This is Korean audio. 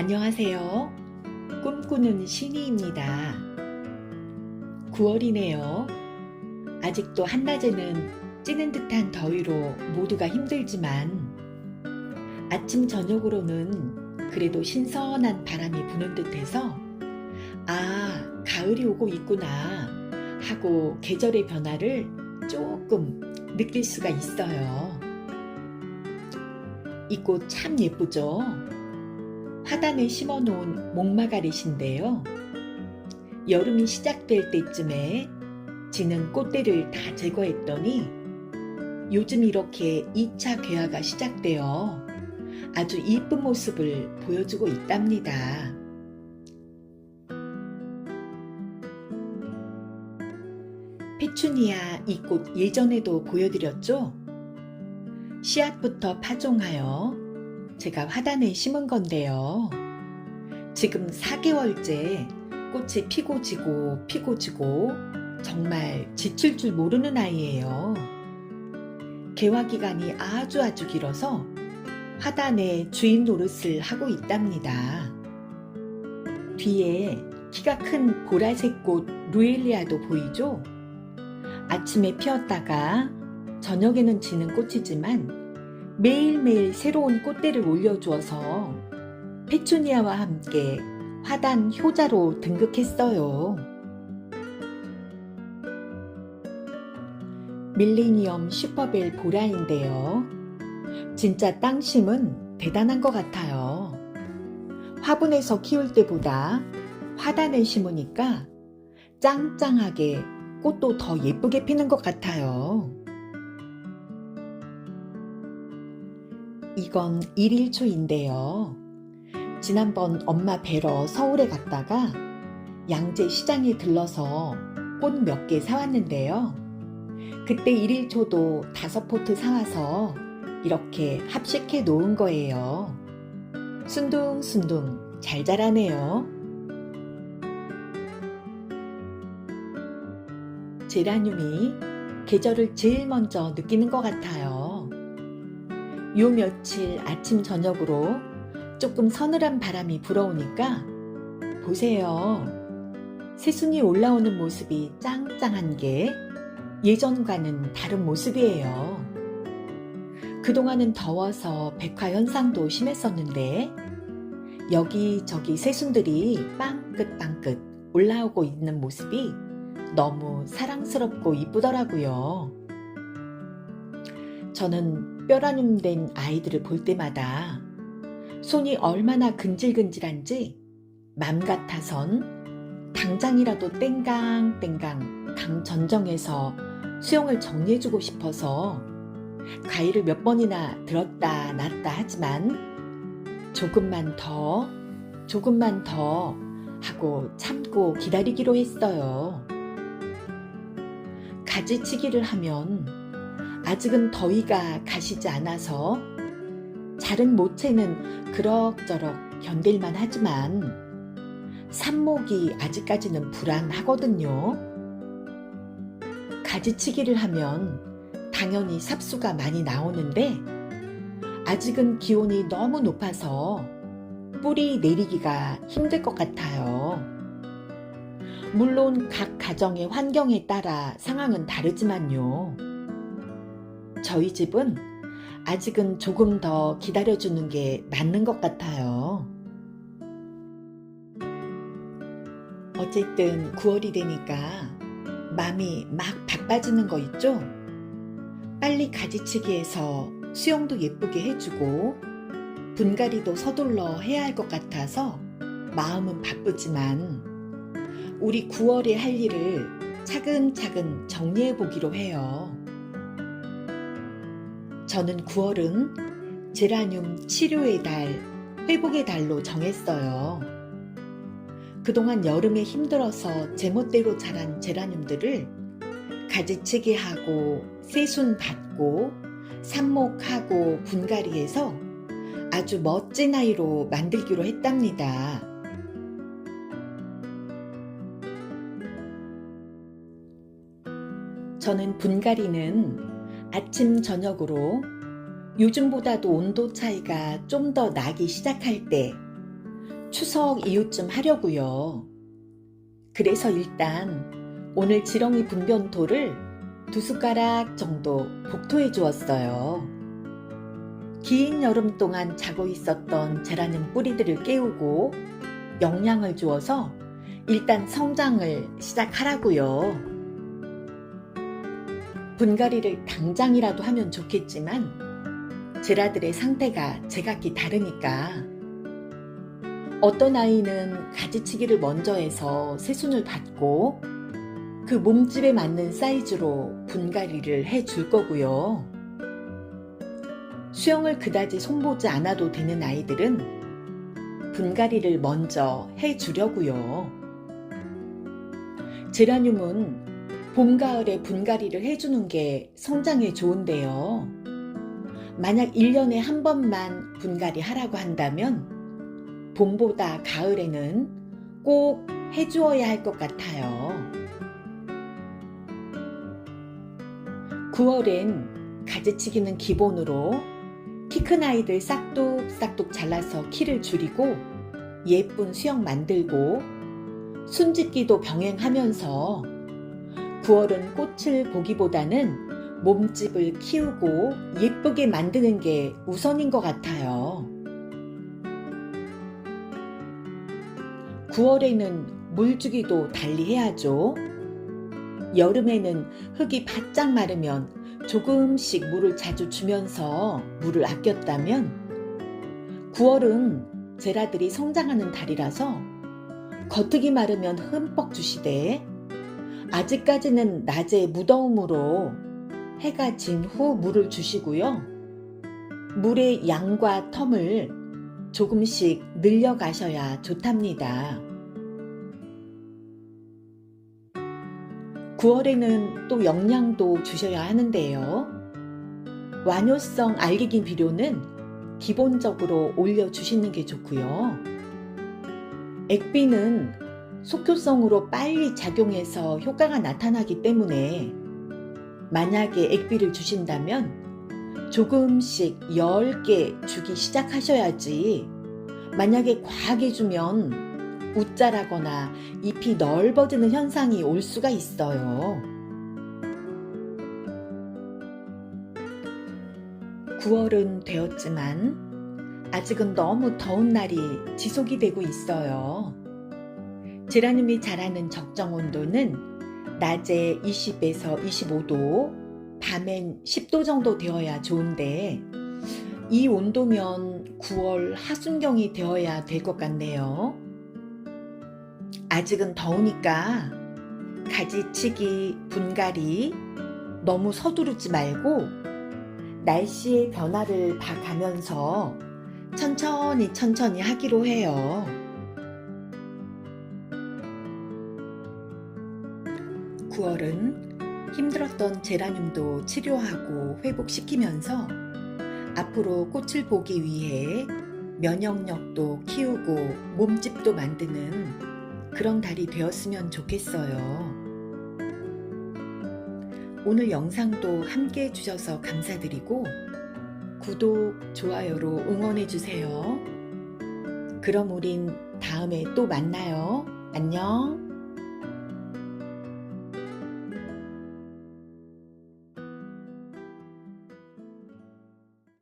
안녕하세요. 꿈꾸는 신이입니다. 9월이네요. 아직도 한낮에는 찌는 듯한 더위로 모두가 힘들지만 아침 저녁으로는 그래도 신선한 바람이 부는 듯해서 아, 가을이 오고 있구나 하고 계절의 변화를 조금 느낄 수가 있어요. 이 꽃 참 예쁘죠? 화단에 심어 놓은 목마가렛인데요. 여름이 시작될 때쯤에 지는 꽃대를 다 제거했더니 요즘 이렇게 2차 개화가 시작되어 아주 이쁜 모습을 보여주고 있답니다. 페추니아 이 꽃 예전에도 보여드렸죠? 씨앗부터 파종하여 제가 화단에 심은 건데요. 지금 4개월째 꽃이 피고 지고 피고 지고 정말 지칠 줄 모르는 아이예요. 개화 기간이 아주 아주 길어서 화단에 주인 노릇을 하고 있답니다. 뒤에 키가 큰 보라색 꽃 루엘리아도 보이죠? 아침에 피었다가 저녁에는 지는 꽃이지만 매일매일 새로운 꽃대를 올려주어서 페추니아와 함께 화단 효자로 등극했어요. 밀레니엄 슈퍼벨 보라인데요. 진짜 땅심은 대단한 것 같아요. 화분에서 키울 때보다 화단에 심으니까 짱짱하게 꽃도 더 예쁘게 피는 것 같아요. 이건 1일초인데요. 지난번 엄마 뵈러 서울에 갔다가 양재 시장에 들러서 꽃 몇 개 사왔는데요. 그때 1일초도 다섯 포트 사와서 이렇게 합식해 놓은 거예요. 순둥순둥 잘 자라네요. 제라늄이 계절을 제일 먼저 느끼는 것 같아요. 요 며칠 아침 저녁으로 조금 서늘한 바람이 불어오니까 보세요. 새순이 올라오는 모습이 짱짱한 게 예전과는 다른 모습이에요. 그동안은 더워서 백화 현상도 심했었는데 여기저기 새순들이 빵긋빵긋 올라오고 있는 모습이 너무 사랑스럽고 이쁘더라고요. 저는 뼈라늄 된 아이들을 볼 때마다 손이 얼마나 근질근질한지 맘 같아선 당장이라도 땡강땡강 강 전정해서 수영을 정리해주고 싶어서 가위를 몇 번이나 들었다 놨다 하지만 조금만 더, 조금만 더 하고 참고 기다리기로 했어요. 가지치기를 하면 아직은 더위가 가시지 않아서 자른 모체는 그럭저럭 견딜만 하지만 삽목이 아직까지는 불안하거든요. 가지치기를 하면 당연히 삽수가 많이 나오는데 아직은 기온이 너무 높아서 뿌리 내리기가 힘들 것 같아요. 물론 각 가정의 환경에 따라 상황은 다르지만요. 저희 집은 아직은 조금 더 기다려주는 게 맞는 것 같아요. 어쨌든 9월이 되니까 마음이 막 바빠지는 거 있죠? 빨리 가지치기해서 수영도 예쁘게 해주고 분갈이도 서둘러 해야 할 것 같아서 마음은 바쁘지만 우리 9월에 할 일을 차근차근 정리해 보기로 해요. 저는 9월은 제라늄 치료의 달, 회복의 달로 정했어요. 그동안 여름에 힘들어서 제멋대로 자란 제라늄들을 가지치기 하고 새순 받고 삽목하고 분갈이해서 아주 멋진 아이로 만들기로 했답니다. 저는 분갈이는 아침 저녁으로 요즘보다도 온도 차이가 좀 더 나기 시작할 때 추석 이후쯤 하려고요. 그래서 일단 오늘 지렁이 분변토를 두 숟가락 정도 복토해 주었어요. 긴 여름 동안 자고 있었던 제라늄 뿌리들을 깨우고 영양을 주어서 일단 성장을 시작하라고요. 분갈이를 당장이라도 하면 좋겠지만 제라들의 상태가 제각기 다르니까 어떤 아이는 가지치기를 먼저 해서 새순을 받고 그 몸집에 맞는 사이즈로 분갈이를 해 줄 거고요. 수영을 그다지 손보지 않아도 되는 아이들은 분갈이를 먼저 해 주려고요. 제라늄은 봄, 가을에 분갈이를 해주는 게 성장에 좋은데요. 만약 1년에 한 번만 분갈이 하라고 한다면 봄보다 가을에는 꼭 해주어야 할 것 같아요. 9월엔 가지치기는 기본으로 키 큰 아이들 싹둑싹둑 잘라서 키를 줄이고 예쁜 수영 만들고 순짓기도 병행하면서 9월은 꽃을 보기보다는 몸집을 키우고 예쁘게 만드는 게 우선인 것 같아요. 9월에는 물주기도 달리 해야죠. 여름에는 흙이 바짝 마르면 조금씩 물을 자주 주면서 물을 아꼈다면 9월은 제라들이 성장하는 달이라서 겉흙이 마르면 흠뻑 주시되 아직까지는 낮에 무더움으로 해가 진 후 물을 주시고요. 물의 양과 텀을 조금씩 늘려가셔야 좋답니다. 9월에는 또 영양도 주셔야 하는데요. 완효성 알기긴 비료는 기본적으로 올려주시는 게 좋고요. 액비는 속효성으로 빨리 작용해서 효과가 나타나기 때문에 만약에 액비를 주신다면 조금씩 10개 주기 시작하셔야지 만약에 과하게 주면 웃자라거나 잎이 넓어지는 현상이 올 수가 있어요. 9월은 되었지만 아직은 너무 더운 날이 지속이 되고 있어요. 제라늄이 자라는 적정 온도는 낮에 20에서 25도, 밤엔 10도 정도 되어야 좋은데 이 온도면 9월 하순경이 되어야 될 것 같네요. 아직은 더우니까 가지치기, 분갈이 너무 서두르지 말고 날씨의 변화를 봐가면서 천천히 천천히 하기로 해요. 9월은 힘들었던 제라늄도 치료하고 회복시키면서 앞으로 꽃을 보기 위해 면역력도 키우고 몸집도 만드는 그런 달이 되었으면 좋겠어요. 오늘 영상도 함께 해주셔서 감사드리고 구독, 좋아요로 응원해주세요. 그럼 우린 다음에 또 만나요. 안녕.